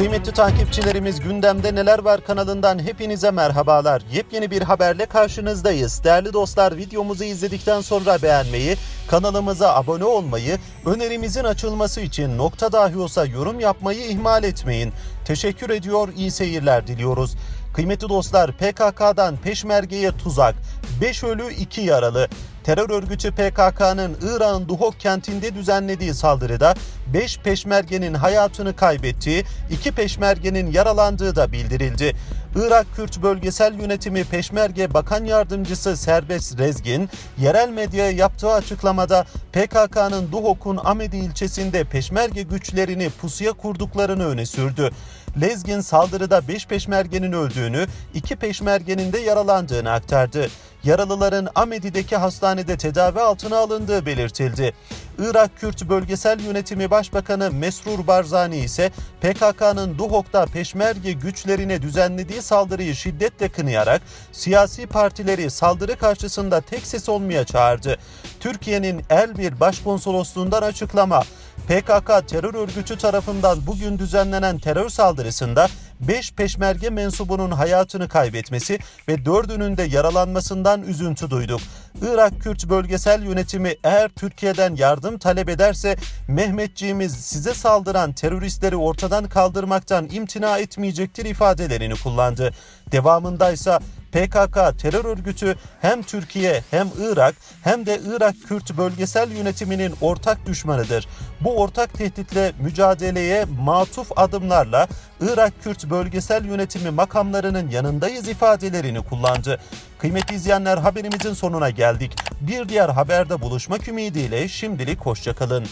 Kıymetli takipçilerimiz gündemde neler var kanalından hepinize merhabalar. Yepyeni bir haberle karşınızdayız. Değerli dostlar videomuzu izledikten sonra beğenmeyi, kanalımıza abone olmayı, önerimizin açılması için nokta dahi olsa yorum yapmayı ihmal etmeyin. Teşekkür ediyor, iyi seyirler diliyoruz. Kıymetli dostlar PKK'dan Peşmerge'ye tuzak, 5 ölü 2 yaralı. Terör örgütü PKK'nın İran Duhok kentinde düzenlediği saldırıda 5 peşmergenin hayatını kaybettiği, 2 peşmergenin yaralandığı da bildirildi. Irak Kürt Bölgesel Yönetimi Peşmerge Bakan Yardımcısı Serbest Rezgin, yerel medyaya yaptığı açıklamada PKK'nın Duhok'un Amedi ilçesinde peşmerge güçlerini pusuya kurduklarını öne sürdü. Lezgin saldırıda 5 peşmergenin öldüğünü, 2 peşmergenin de yaralandığını aktardı. Yaralıların Amedi'deki hastanede tedavi altına alındığı belirtildi. Irak Kürt Bölgesel Yönetimi Başbakanı Mesrur Barzani ise PKK'nın Duhok'ta peşmerge güçlerine düzenlediği saldırıyı şiddetle kınayarak siyasi partileri saldırı karşısında tek ses olmaya çağırdı. Türkiye'nin Erbil Başkonsolosluğundan açıklama. PKK terör örgütü tarafından bugün düzenlenen terör saldırısında 5 peşmerge mensubunun hayatını kaybetmesi ve 4'ünün de yaralanmasından üzüntü duyduk. Irak Kürt Bölgesel Yönetimi eğer Türkiye'den yardım talep ederse Mehmetçiğimiz size saldıran teröristleri ortadan kaldırmaktan imtina etmeyecektir ifadelerini kullandı. Devamındaysa PKK terör örgütü hem Türkiye hem Irak hem de Irak Kürt bölgesel yönetiminin ortak düşmanıdır. Bu ortak tehditle mücadeleye matuf adımlarla Irak Kürt bölgesel yönetimi makamlarının yanındayız ifadelerini kullandı. Kıymetli izleyenler haberimizin sonuna geldik. Bir diğer haberde buluşmak ümidiyle şimdilik hoşçakalın.